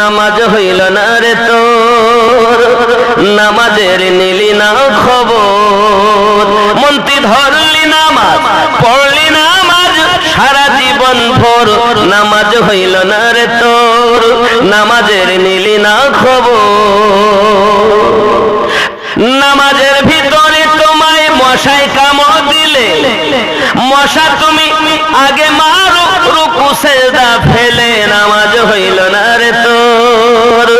নামাজ হইল না রে তোর? নামাজের নিলি না খবর। মন্ত্রী ধরলি নামাজ, পড়লি নামাজ, সারা জীবন ভোর। নামাজ হইল না রে তোর, নামাজের নিলি না খবর।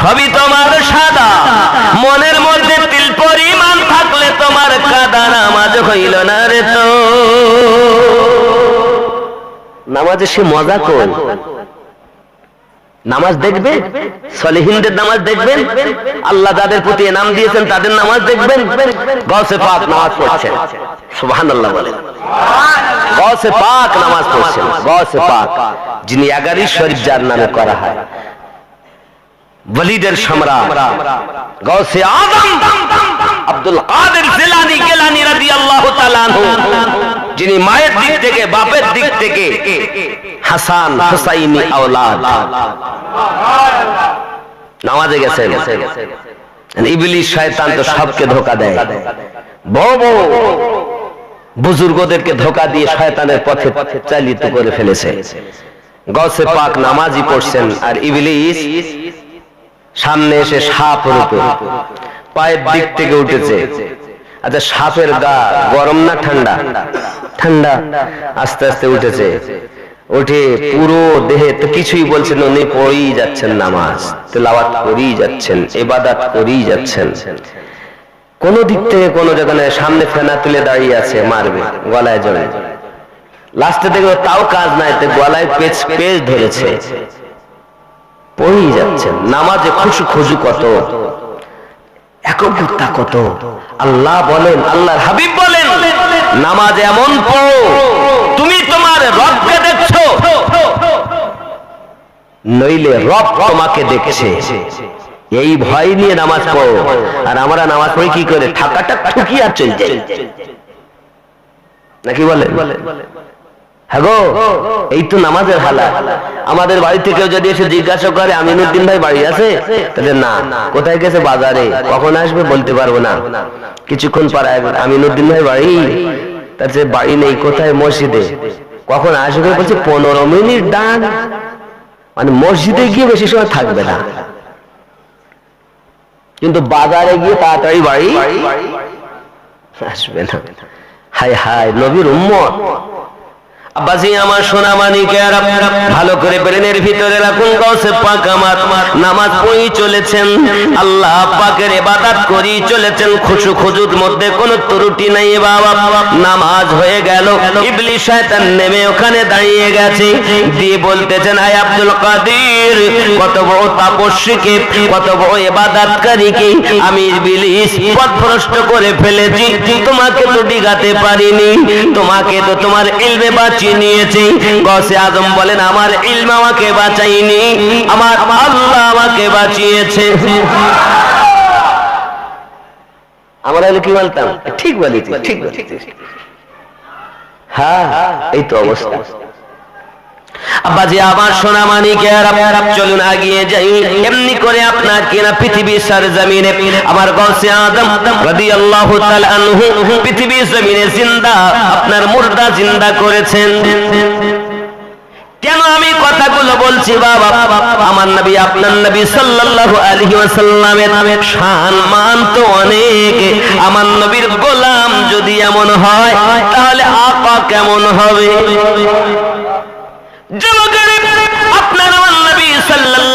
সবই তোমার সাদা। মনের মধ্যে তিল পরিমাণ থাকলে তোমার কাদা নামাজ হইল না রে তো। নামাজে সে মজা কোন নামাজ দেখবে? সলিহিনদের নামাজ দেখবেন? আল্লাহ যাদের প্রতি নাম দিয়েছেন, তাদের নামাজ দেখবেন? গসে পাক নামাজ পড়ছেন। সুবহানাল্লাহ বলেন। গসে পাক নামাজ পড়ছেন। গসে পাক। যিনি এগারি শরীফ যার নামে করা হয়। ওয়ালিদের সম্রাট গৌসে আজম আব্দুল কাদের জিলানী গিলানী রাদিয়াল্লাহু তাআলা আনহু, যিনি মায়ের দিক থেকে, বাপের দিক থেকে হাসান হুসাইনি আওলাদ। নামাজে গেছেন। ইবলিস শয়তান তো সবকে ধোকা দেয়। বড় বুজুর্গদেরকে ধোকা দিয়ে শয়তানের পথে চালিত করে ফেলেছে। গসে পাক নামাজই পড়ছেন আর ইবলিস সামনে এসে সাপ রূপে পায়ের দিক থেকে উঠেছে। আচ্ছা সাপের গা গরম না ঠান্ডা? ঠান্ডা। আস্তে আস্তে উঠেছে। উঠে পুরো দেহে তো কিছুই বলছেন উনি পড়েই যাচ্ছেন নামাজ। তেলাওয়াত করেই যাচ্ছেন এবাদাত করেই যাচ্ছেন। কোন দিক থেকে কোন যেখানে সামনে ফেনা তুলে দাঁড়িয়ে আছে মারবে গলায় জড়ে লাস্টে দেখবে তাও কাজ নাই তো গলায় পেজ পেজ ধরেছে। পড়েই যাচ্ছেন। নামাজে খুশু খুশু কত? একগ্রতা কত? আল্লাহ বলেন, আল্লাহর হাবিব বলেন, নামাজ এমন পড়ো, তুমি তোমার রবকে দেখছ। নইলে রব তোমাকে দেখছে। এই ভয় নিয়ে নামাজ পড়ো। আর আমরা নামাজ পড়ে কি করে? ঠাকাটা ঠুকি আর চল যাই। নাকি বলে হ্যাঁ গো, এই তো নামাজের হালা। আমাদের বাড়ি থেকেও যদি এসে জিজ্ঞাসা করে, আমিনুদ্দিন ভাই বাড়ি আছে? তাহলে না, কোথায় গেছে বাজারে? কখন আসবে বলতে পারব না। কিছুক্ষণ পর আমিনুদ্দিন ভাই বাড়ি। তার যে বাড়ি নেই, কোথায়? মসজিদে। কখন আসবে? বলছে, পনেরো মিনিট ডান মানে মসজিদে গিয়ে বেশি সময় থাকবে না। কিন্তু বাজারে গিয়ে তাড়াতাড়ি বাড়ি আসবে না। হায় হায়, নবীর উম্মত। আব্বাসি আমার সোনা দাঁড়িয়ে গেছে। দিয়ে বলতেছেন, আয় আব্দুল কাদের, কত বড় তাপস্বীকে, কত বড় ইবাদতকারীকে আমি ইবলিস করে ফেলেছি। তোমাকে তো ডিগাতে পারিনি। তোমাকে তো তোমার ইলমে বাঁচিয়ে গসে আজম বলেন, আমার আমাকে বাঁচাইনি আমার আল্লাহ আমাকে বাঁচিয়েছে। আমরা কি বলতাম? ঠিক বলেছি, ঠিক হ্যাঁ এই তো অবস্থা। আব্বাজি, আমার সোনা মানিকের চলুন আগিয়ে যাই। এমনি করে আপনার কিনা পৃথিবীর সার জমিনে আমার গলসে আদম রাদিয়াল্লাহু তাআলা আনহু জমিনে জিন্দা, আপনার মুর্দা জিন্দা করেছেন। কেন আমি কথাগুলো বলছি বাবা? আমার নবী, আপনার নবী সাল্লাল্লাহু আলাইহি ওয়াসাল্লামের শান মান তো অনেক। আমার নবীর গোলাম যদি এমন হয়, তাহলে আপা কেমন হবে? নবী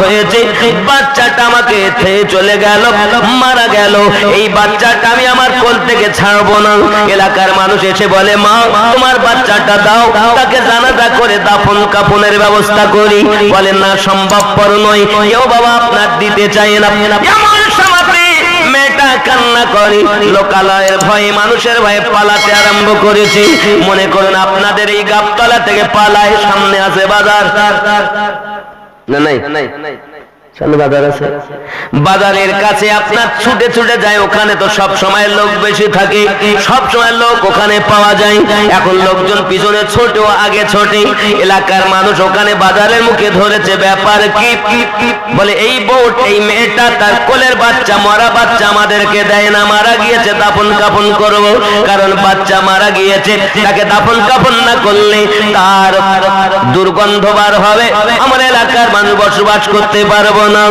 হয়েছে, বাচ্চাটা আমাকে চলে গেল, মারা গেল। এই বাচ্চাটা আমি আমার কোল থেকে ছাড়বো না। এলাকার মানুষ এসে বলে, মা, তোমার বাচ্চাটা দাও, তাকে জানাজা করে দাফন কাফনের ব্যবস্থা করি। বলেন না, সম্ভবপর নয়। কেউ বাবা আপনার দিতে চায় না। এমন সমাপে মেয়েটা কান্না করে। লোকালয়ের ভয়ে, মানুষের ভয়ে পালাতে আরম্ভ করেছে। মনে করুন, আপনাদের এই গাবতলা থেকে পালায় সামনে আছে বাজার। না নাই বাজারের কাছে আপনার ছুটে ছুটে যায়, ওখানে তো সব সময় লোক বেশি থাকে। সব সময় লোক ওখানে পাওয়া যায়। এখন লোকজন পিছনে ছোট, আগে ছোটে। এলাকার মানুষ ওখানে বাজারের মুখে ধরেছে, ব্যাপার কি? বলে, এই বোট, এই মেয়েটা তার কোলের বাচ্চা, মরা বাচ্চা আমাদেরকে দেয় না, মারা গিয়েছে, দাফন কাফন করব। কারণ বাচ্চা মারা গিয়েছে, তাকে দাফন কাফন না করলে তার দুর্গন্ধ বার হবে। আমার এলাকার মানুষ বসবাস করতে পারব না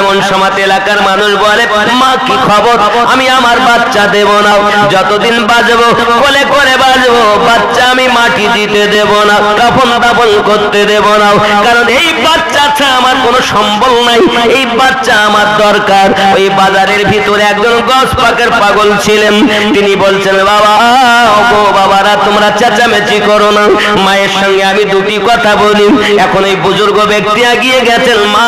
এমন সময় এলাকার মানুষ বলে, মা, কি খবর? আমি আমার বাচ্চা দেব না। যতদিন বাজবো, কোলে করে বাজবো, বাচ্চা আমি মাটি দিতে দেব না কাফন দাফন করতে দেব না। কারণ এই বাচ্চা ছাড়া আমার কোনো সম্বল নাই। এই বাচ্চা আমার দরকার। ওই বাজারের ভিতরে একজন গছ পাকের পাগল ছিলেন। তিনি বলছেন, বাবা গো বাবারা, তোমরা চেঁচামেচি করো না। মায়ের সঙ্গে আমি দুটি কথা বলি। এখন এই বুজুর্গ ব্যক্তি এগিয়ে গেছেন, মা,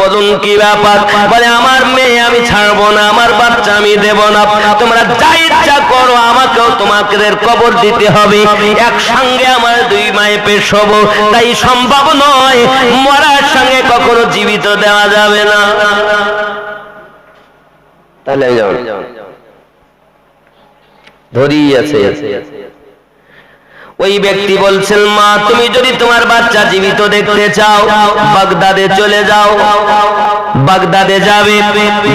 বলুন কি ব্যাপার? বলে, আমার মেয়ে আমি ছাড়বো না, আমার বাচ্চা আমি দেব না। তোমরা যা ইচ্ছা করো আমাকেও তোমাদের কবর দিতে হবে। একসঙ্গে আমার দুই মায়ে পেশ হব তাই সম্ভব নয়। মরার সঙ্গে কখনো জীবিত দেওয়া যাবে না। তাহলে ধরি আছে। ওই ব্যক্তি বলছেন, মা, তুমি যদি তোমার বাচ্চা জীবিত দেখতে চাও, বাগদাদে চলে যাও। বাগদাদে যাবে।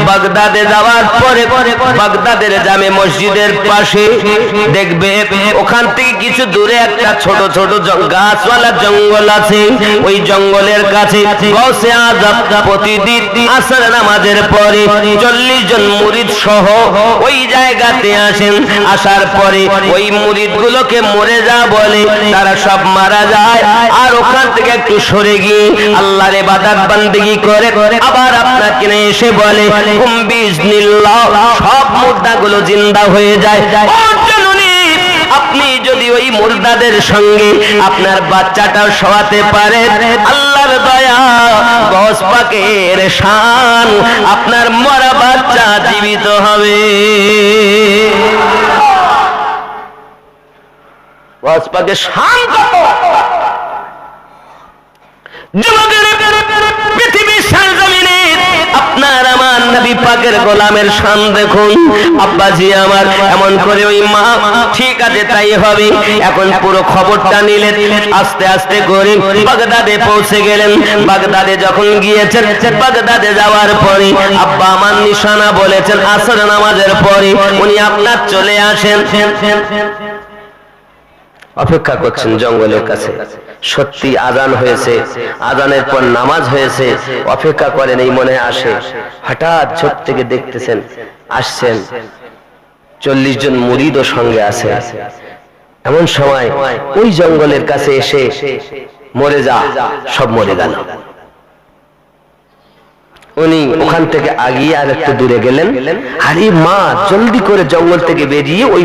বাগদাদে যাওয়ার পরে বাগদাদের জামে মসজিদের পাশে দেখবে, ওখান থেকে কিছু দূরে একটা ছোট ছোট গাছওয়ালা জঙ্গল আছে। ওই জঙ্গলের কাছে প্রতিদিন আসর নামাজের পরে চল্লিশ জন মুরিদ সহ ওই জায়গাতে আসেন। আসার পরে ওই মুরিদ গুলোকে মরে যা বলে তারা সব মারা যায়। আর ওখান থেকে একটু সরে গিয়ে আল্লাহরে বাদাত বান্দিগি করে আবার আপনাকে এসে বলে সব মুদ্রাগুলো জিন্দা হয়ে যায়। আপনি যদি ওই মুর্দাদের সঙ্গে আপনার বাচ্চাটাও শোয়াতে পারেন আল্লাহর দয়া গস পাকের শান, আপনার মরা বাচ্চা জীবিত হবে। পাকের শান আপনার আমার নবী পাকের গোলামের দেখুন। আব্বাজি আমার, এমন করে ওই মা, ঠিক আছে, তাই হবে। এখন পুরো খবরটা নিলেন। আস্তে আস্তে করে বাগদাদে পৌঁছে গেলেন। বাগদাদে যখন গিয়েছেন, বাগদাদে যাওয়ার পরে আব্বা আমার নিশানা বলেছেন আসর নামাজের পরে উনি আপনার চলে আসেন। অপেক্ষা করছেন জঙ্গলের কাছে। সত্যি আজান হয়েছে। আজানের পর নামাজ হয়েছে। অপেক্ষা করেন এই মনে আসে। হঠাৎ ছোট থেকে দেখতেছেন আসছেন। চল্লিশ জন মুরিদও সঙ্গে আছে। এমন সময় ওই জঙ্গলের কাছে এসে মরে যা সব মরে গেল। উনি ওখান থেকে আগিয়ে আর একটু দূরে গেলেন। আরে মা জলদি করে জঙ্গল থেকে বেরিয়ে ওই